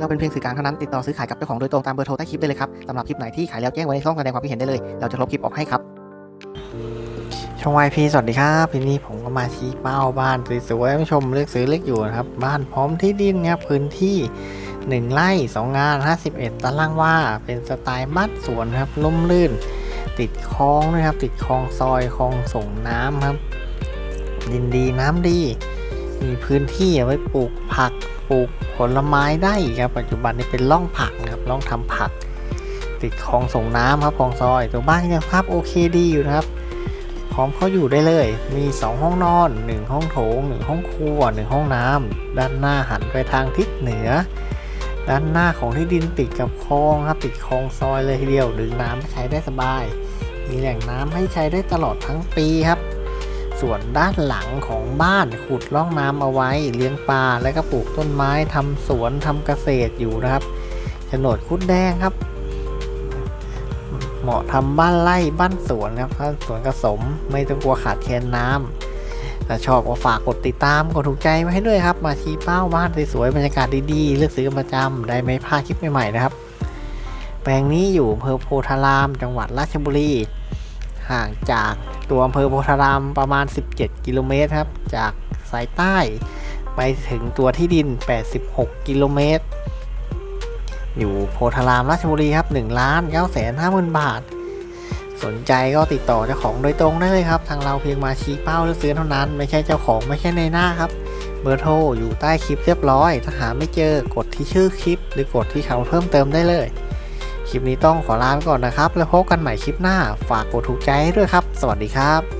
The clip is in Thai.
เราเป็นเพียงสื่อกลางเท่านั้นติดต่อซื้อขายกับเจ้าของโดยตรงตามเบอร์โทรใต้คลิปได้เลยครับสำหรับคลิปไหนที่ขายแล้วแจ้งไว้ในช่องแสดงความคิดเห็นได้เลย เราจะลบคลิปออกให้ครับ ช่องวายพีสวัสดีครับทีนี้ผมก็มาชี้เป้าบ้านสวยๆผู้ชมเลือกซื้อเลือกอยู่นะครับ บ้านพร้อมที่ดินครับพื้นที่1ไร่2งาน 51 ตารางวาเป็นสไตล์บ้านสวนครับล่มลื่น ติดคลองด้วยครับ ติดคลองซอยคลองส่งน้ำครับดินดีน้ำดี มีพื้นที่เอาไว้ปลูกผัก ปลูกผลไม้ได้อีกครับ ปัจจุบันนี้เป็นร่องผักนะครับร่องทำผัก ติดคลองส่งน้ำครับคลองซอย ตัวบ้านยังภาพโอเคดีอยู่นะครับพร้อมเขาอยู่ได้เลย มี 2 ห้องนอน 1 ห้องโถง 1 ห้องครัว 1 ห้องน้ำด้านหน้าหันไปทางทิศเหนือ ด้านหน้าของที่ดินติดกับคลองครับติดคลองซอยเลยทีเดียว ดึงน้ำใช้ได้สบาย มีแหล่งน้ำให้ใช้ได้ตลอดทั้งปีครับ ส่วนด้านหลังของบ้านขุดร่องน้ำเอาไว้เลี้ยงปลาแล้วก็ปลูกต้นไม้ทำสวนทำเกษตรอยู่นะครับโฉนดคุดแดงครับ เหมาะทำบ้านไร่บ้านสวนครับบ้าสวนกระสมไม่ต้องกลัวขาดแคลนน้ำถ้าชอบก็ฝากกดติดตามกดถูกใจมาให้ด้วยครับ มาชี้เป้าบ้านสวยๆบรรยากาศดีๆ เลือกซื้อประจำได้ไม่พลาดคลิปใหม่ๆนะครับ แปลงนี้อยู่อำเภอโพธาราม จังหวัดราชบุรี ห่างจากตัวอำเภอโพธารามประมาณ 17 กิโลเมตรครับ จากสายใต้ไปถึงตัวที่ดิน 86 กิโลเมตร อยู่โพธารามราชบุรีครับ1ล้าน9แสน5หมื่นบาท สนใจก็ติดต่อเจ้าของโดยตรงได้เลยครับ ทางเราเพียงมาชี้เป้าหรือซื้อเท่านั้น ไม่ใช่เจ้าของไม่ใช่ในหน้าครับ เบอร์โทรอยู่ใต้คลิปเรียบร้อย ถ้าหาไม่เจอกดที่ชื่อคลิป หรือกดที่คำเพิ่มเติมได้เลย คลิปนี้ต้องขอลาไปก่อนนะครับ แล้วพบกันใหม่คลิปหน้า ฝากกดถูกใจให้ด้วยครับ สวัสดีครับ